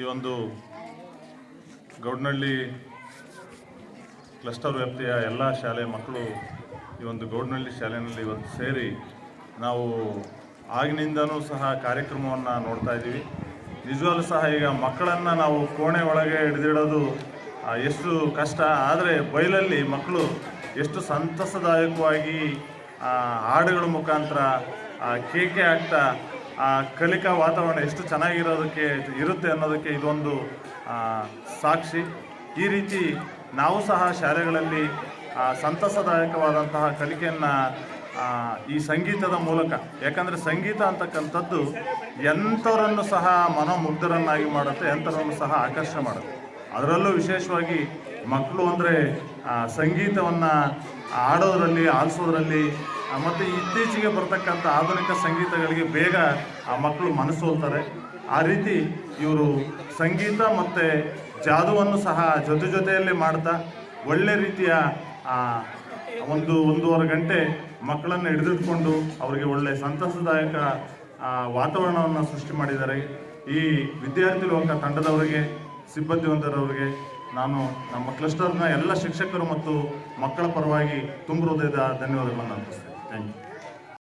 ಈ ಒಂದು ಗೌಡನಹಳ್ಳಿ ಕ್ಲಸ್ಟರ್ ವ್ಯಾಪ್ತಿಯ ಎಲ್ಲ ಶಾಲೆಯ ಮಕ್ಕಳು ಈ ಒಂದು ಗೌಡನಹಳ್ಳಿ ಶಾಲೆಯಲ್ಲಿ ಇವತ್ತು ಸೇರಿ ನಾವು ಆಗಿನಿಂದನೂ ಸಹ ಕಾರ್ಯಕ್ರಮವನ್ನು ನೋಡ್ತಾ ಇದ್ದೀವಿ. ನಿಜವಾಗ್ಲೂ ಸಹ ಈಗ ಮಕ್ಕಳನ್ನು ನಾವು ಕೋಣೆ ಒಳಗೆ ಹಿಡಿದಿಡೋದು ಎಷ್ಟು ಕಷ್ಟ. ಆದರೆ ಬಯಲಲ್ಲಿ ಮಕ್ಕಳು ಎಷ್ಟು ಸಂತಸದಾಯಕವಾಗಿ ಹಾಡುಗಳ ಮುಖಾಂತರ ಕೇಕೆ ಹಾಕ್ತಾ ಆ ಕಲಿಕಾ ವಾತಾವರಣ ಎಷ್ಟು ಚೆನ್ನಾಗಿರೋದಕ್ಕೆ ಇರುತ್ತೆ ಅನ್ನೋದಕ್ಕೆ ಇದೊಂದು ಸಾಕ್ಷಿ. ಈ ರೀತಿ ನಾವು ಸಹ ಶಾಲೆಗಳಲ್ಲಿ ಸಂತಸದಾಯಕವಾದಂತಹ ಕಲಿಕೆಯನ್ನು ಈ ಸಂಗೀತದ ಮೂಲಕ, ಯಾಕಂದರೆ ಸಂಗೀತ ಅಂತಕ್ಕಂಥದ್ದು ಎಂಥವರನ್ನು ಸಹ ಮನೋಮುಗ್ಧರನ್ನಾಗಿ ಮಾಡುತ್ತೆ, ಎಂಥವರನ್ನು ಸಹ ಆಕರ್ಷಣೆ ಮಾಡುತ್ತೆ. ಅದರಲ್ಲೂ ವಿಶೇಷವಾಗಿ ಮಕ್ಕಳು ಅಂದರೆ ಸಂಗೀತವನ್ನು ಆಡೋದರಲ್ಲಿ ಆಲಿಸೋದ್ರಲ್ಲಿ ಮತ್ತು ಇತ್ತೀಚೆಗೆ ಬರ್ತಕ್ಕಂಥ ಆಧುನಿಕ ಸಂಗೀತಗಳಿಗೆ ಬೇಗ ಆ ಮಕ್ಕಳು ಮನಸ್ಸೋಲ್ತಾರೆ ಆ ರೀತಿ ಇವರು ಸಂಗೀತ ಮತ್ತು ಜಾದುವನ್ನು ಸಹ ಜೊತೆ ಜೊತೆಯಲ್ಲೇ ಮಾಡ್ತಾ ಒಳ್ಳೆ ರೀತಿಯ ಒಂದು ಒಂದೂವರೆ ಗಂಟೆ ಮಕ್ಕಳನ್ನು ಹಿಡಿದಿಟ್ಕೊಂಡು ಅವರಿಗೆ ಒಳ್ಳೆ ಸಂತಸದಾಯಕ ವಾತಾವರಣವನ್ನು ಸೃಷ್ಟಿ ಮಾಡಿದ್ದಾರೆ. ಈ ವಿದ್ಯಾರ್ಥಿ ಲೋಕ ತಂಡದವರಿಗೆ ಸಿಬ್ಬಂದಿ ಹೊಂದರವರಿಗೆ ನಾನು ನಮ್ಮ ಕ್ಲಸ್ಟರ್ನ ಎಲ್ಲ ಶಿಕ್ಷಕರು ಮತ್ತು ಮಕ್ಕಳ ಪರವಾಗಿ ತುಂಬ ಹೃದಯದ ಧನ್ಯವಾದಗಳನ್ನು ಅರ್ಪಿಸ್ತೇನೆ. 嗯。